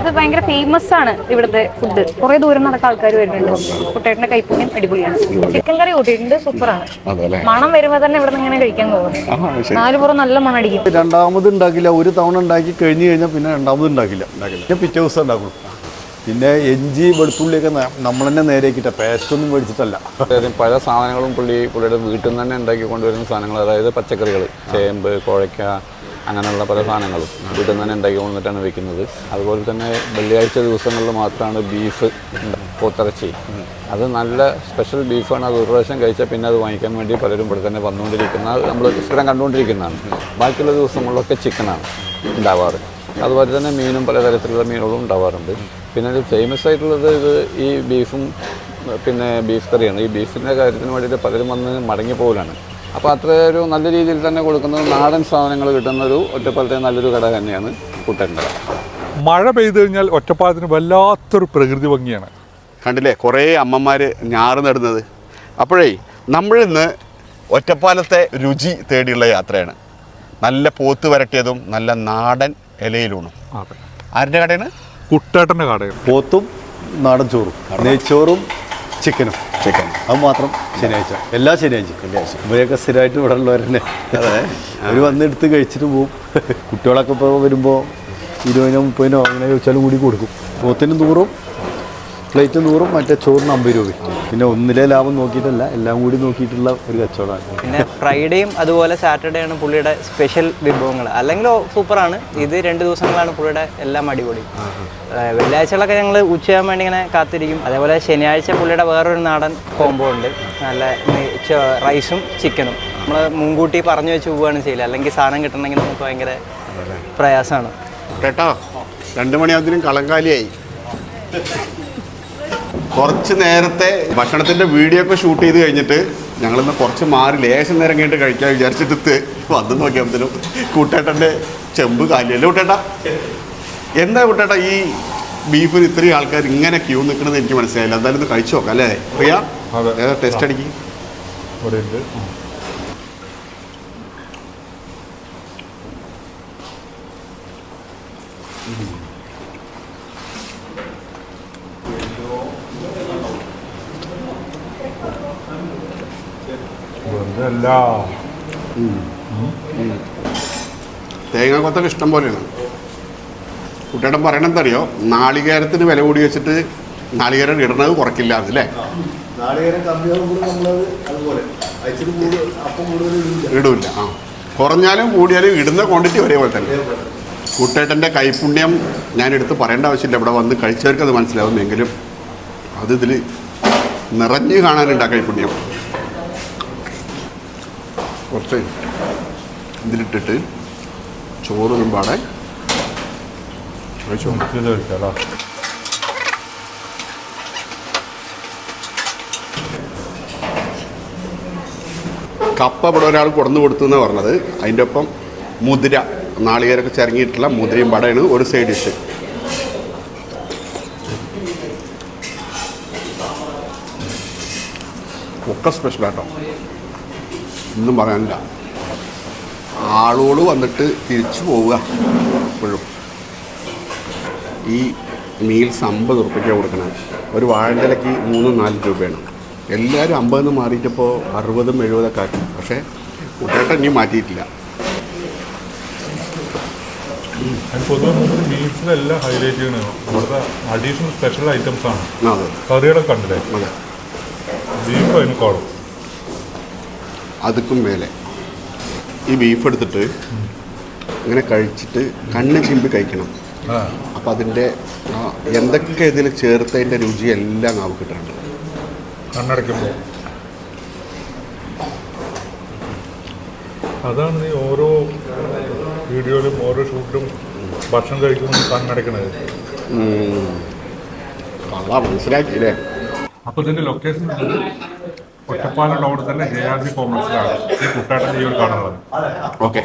ഇത് ഭയങ്കര ഫേമസ് ആണ് ഇവിടുത്തെ ഫുഡ് കുറെ ദൂരം നടക്കാൻ ആൾക്കാർ വരുന്നുണ്ട്. കുട്ടേട്ടന്റെ കൈപ്പുണ്യം അടിപൊളിയാണ്. ചിക്കൻ കറി കൂട്ടിയിട്ടുണ്ട്. സൂപ്പറാണ്. ആണ് മണം വരുമ്പോ തന്നെ ഇവിടെ ഇങ്ങനെ കഴിക്കാൻ പോകും. നാല് പുറം നല്ല മണം അടിക്കും. രണ്ടാമത് ഉണ്ടാക്കില്ല. ഒരു തവണ ഉണ്ടാക്കി കഴിഞ്ഞു കഴിഞ്ഞാൽ പിന്നെ രണ്ടാമത് ഉണ്ടാക്കില്ല. ഉണ്ടാക്കില്ല. പിന്നെ പിറ്റേ ദിവസം ഉണ്ടാക്കും പിന്നെ എഞ്ചി വെളുത്തുള്ളിയൊക്കെ നമ്മൾ തന്നെ പേസ്റ്റ് പേസ്റ്റൊന്നും മേടിച്ചിട്ടല്ല. അതായത് പല സാധനങ്ങളും പുള്ളി പുള്ളിയുടെ വീട്ടിൽ നിന്ന് തന്നെ ഉണ്ടാക്കി കൊണ്ടുവരുന്ന സാധനങ്ങൾ അതായത് പച്ചക്കറികൾ ചേമ്പ് കുഴയ്ക്ക അങ്ങനെയുള്ള പല സാധനങ്ങളും വീട്ടിൽ നിന്ന് തന്നെ ഉണ്ടാക്കി കൊണ്ടിട്ടാണ് വെക്കുന്നത്. അതുപോലെ തന്നെ വെള്ളിയാഴ്ച ദിവസങ്ങളിൽ മാത്രമാണ് ബീഫ് പോത്തിറച്ചി. അത് നല്ല സ്പെഷ്യൽ ബീഫാണ് അത് ഒരു പ്രാവശ്യം കഴിച്ചാൽ പിന്നെ അത് വാങ്ങിക്കാൻ വേണ്ടി പലരും ഇവിടെ തന്നെ വന്നുകൊണ്ടിരിക്കുന്ന നമ്മൾ സ്ഥിരം കണ്ടുകൊണ്ടിരിക്കുന്നതാണ്. ബാക്കിയുള്ള ദിവസങ്ങളിലൊക്കെ ചിക്കനാണ് ഉണ്ടാവാറ്. അതുപോലെ തന്നെ മീനും പലതരത്തിലുള്ള മീനുകളും ഉണ്ടാവാറുണ്ട്. പിന്നെ ഇത് ഫേമസ് ആയിട്ടുള്ളത് ഇത് ഈ ബീഫും പിന്നെ ബീഫ് കറിയാണ്. ഈ ബീഫിന്റെ കാര്യത്തിന് വേണ്ടിയിട്ട് പലരും വന്ന് മടങ്ങി പോകലാണ് അപ്പോൾ അത്ര ഒരു നല്ല രീതിയിൽ തന്നെ കൊടുക്കുന്നത് നാടൻ സാധനങ്ങൾ കിട്ടുന്ന ഒരു ഒറ്റപ്പാലത്തെ നല്ലൊരു കട തന്നെയാണ് കുട്ടന്റെ. കട മഴ പെയ്തു കഴിഞ്ഞാൽ ഒറ്റപ്പാലത്തിന് വല്ലാത്തൊരു പ്രകൃതി ഭംഗിയാണ്. കണ്ടില്ലേ? കുറേ അമ്മമാർ ഞാറ് നടുന്നത്. അപ്പോഴേ നമ്മളിന്ന് ഒറ്റപ്പാലത്തെ രുചി തേടിയുള്ള യാത്രയാണ്. നല്ല പോത്ത് വരട്ടിയതും നല്ല നാടൻ ഇലയിലൂണും. ആരുടെ കടയാണ്? കുട്ടേട്ടന്റെ കടയാണ്. പോത്തും നാടൻ ചോറും. നെയ്ച്ചോറും ചിക്കനും. ചിക്കൻ അത് മാത്രം ശനിയാഴ്ച. എല്ലാ ശനിയാഴ്ച. ശനിയാഴ്ച ഇവരെയൊക്കെ സ്ഥിരമായിട്ട് ഇവിടെ ഉള്ളവർ തന്നെ അവർ വന്നെടുത്ത് കഴിച്ചിട്ട് പോവും. കുട്ടികളൊക്കെ ഇപ്പോൾ വരുമ്പോൾ ഇരുപതിനോ മുപ്പതിനോ അങ്ങനെ ചോദിച്ചാലും കൂടി കൊടുക്കും. മൂത്തിനും നൂറും പ്ലേറ്റ് നൂറും മറ്റേ ചോറിന് അമ്പത് രൂപ. പിന്നെ ഒന്നിലെ ലാഭം നോക്കിയിട്ടല്ല എല്ലാം കൂടി നോക്കിയിട്ടുള്ള ഒരു കച്ചവടമാണ്. പിന്നെ ഫ്രൈഡേയും അതുപോലെ സാറ്റർഡേ ആണ് പുള്ളിയുടെ സ്പെഷ്യൽ വിഭവങ്ങൾ. അല്ലെങ്കിൽ സൂപ്പറാണ്. ഇത് രണ്ട് ദിവസങ്ങളാണ് പുള്ളിയുടെ എല്ലാം അടിപൊളി. വെള്ളിയാഴ്ചകളൊക്കെ ഞങ്ങൾ ഉച്ചയാകാൻ വേണ്ടി ഇങ്ങനെ കാത്തിരിക്കും. അതേപോലെ ശനിയാഴ്ച പുള്ളിയുടെ വേറൊരു നാടൻ കോംബോ ഉണ്ട്. നല്ല റൈസും ചിക്കനും. നമ്മൾ മുൻകൂട്ടി പറഞ്ഞു വെച്ച് പോവുകയാണ് ചെയ്യില്ല അല്ലെങ്കിൽ സാധനം കിട്ടണമെങ്കിൽ നമുക്ക് ഭയങ്കര പ്രയാസമാണ്. കേട്ടോ? രണ്ട് മണിയാകുമ്പോഴത്തേനും കളങ്കാലിയായി കുറച്ച് നേരത്തെ ഭക്ഷണത്തിന്റെ വീഡിയോ ഒക്കെ ഷൂട്ട് ചെയ്ത് കഴിഞ്ഞിട്ട് ഞങ്ങളിന്ന് കുറച്ച് മാറി ലേശം നേരം കഴിഞ്ഞിട്ട് കഴിക്കാൻ വിചാരിച്ചിട്ട് വന്ന് നോക്കിയപ്പോഴത്തേനും കൂട്ടേട്ടന്റെ ചെമ്പ് കാലിയല്ലേ കുട്ടേട്ട? എന്താ കുട്ടേട്ട ഈ ബീഫിന് ഇത്രയും ആൾക്കാർ ഇങ്ങനെ ക്യൂ നിൽക്കുന്നത് എനിക്ക് മനസ്സിലായില്ല. എന്തായാലും ഒന്ന് കഴിച്ചു നോക്കാം അല്ലേ? പ്രിയ ടെസ്റ്റ് അടിക്ക്? ഇവിടെ തേങ്ങ കൊത്തൊക്കെ ഇഷ്ടം പോലെയാണ്. കുട്ടിയുടെ പറയണെന്തറിയോ? എന്തറിയോ നാളികേരത്തിന് വില കൂടി വെച്ചിട്ട് നാളികേരം ഇടണത് കുറക്കില്ല അല്ലേ? ഇടില്ല. ആ. കുറഞ്ഞാലും കൂടിയാലും ഇടുന്ന ക്വാണ്ടിറ്റി ഒരേപോലെ തന്നെ. കുട്ടേട്ടന്റെ കൈപുണ്യം ഞാൻ എടുത്ത് പറയേണ്ട ആവശ്യമില്ല. ഇവിടെ വന്ന് കഴിച്ചവർക്ക് അത് മനസ്സിലാവും. എങ്കിലും അത് ഇതിൽ നിറഞ്ഞു കാണാനുണ്ട് ആ കൈപുണ്യം. കുറച്ച് ഇതിലിട്ടിട്ട് ചോറ് കഴിക്കാലോ കപ്പ ഇവിടെ ഒരാൾ കൊടുന്നു കൊടുത്തു എന്നാണ് പറഞ്ഞത്. അതിന്റെ ഒപ്പം മുതിര നാളികേരൊക്കെ ചിറങ്ങിയിട്ടുള്ള മുതിരയും പടയാണ് ഒരു സൈഡ് ഡിഷ് ഒക്കെ സ്പെഷ്യൽ ആട്ടോ. ഒന്നും പറയാനില്ല. ആളോട് വന്നിട്ട് തിരിച്ചു പോവുക എപ്പോഴും ഈ മീൽസ് അമ്പത് ഉറുപ്പിക്ക കൊടുക്കണം. ഒരു വാഴണ്ടലയ്ക്ക് മൂന്നും നാലും രൂപയാണ് എല്ലാവരും അമ്പതെന്ന് മാറിയിട്ടപ്പോൾ അറുപതും എഴുപതൊക്കെ ആക്കി. പക്ഷേ കുട്ടേട്ടൻ ഇനി മാറ്റിയിട്ടില്ല. അതിന് പൊതുവെ നമുക്ക് മീൽസിലെല്ലാം ഹൈലൈറ്റ് ചെയ്യണത് ഇവിടുത്തെ അഡീഷണൽ സ്പെഷ്യൽ ഐറ്റംസ് ആണ്. കറികളൊക്കെ കണ്ടില്ലേ? ബീഫ് അതിന് കാണും. അതുക്കും മേലെ. ഈ ബീഫ് എടുത്തിട്ട് ഇങ്ങനെ കഴിച്ചിട്ട് കണ്ണ് ചിമ്പി കഴിക്കണം. അപ്പം അതിന്റെ എന്തൊക്കെ ഇതിൽ ചേർത്തതിന്റെ രുചി എല്ലാം നാവ് കിട്ടുന്നുണ്ട് കണ്ണടയ്ക്കുമ്പോൾ അതാണ് നീ ഓരോ വീഡിയോയിലും ഓരോ ഷൂട്ടിലും ഭക്ഷണം കഴിക്കുമ്പോൾ കണ്ണടയ്ക്കണത്. മനസ്സിലാക്കിയില്ലേ? അപ്പോൾ ഇതിന്റെ ലൊക്കേഷൻ ഒറ്റപ്പാലം ടൗണിൽ തന്നെ ജെ ആർ സി കോംപ്ലക്സിലാണ്. ഈ കുട്ടാട്ടൻ ഒരു കാണുന്നത്. ഓക്കെ.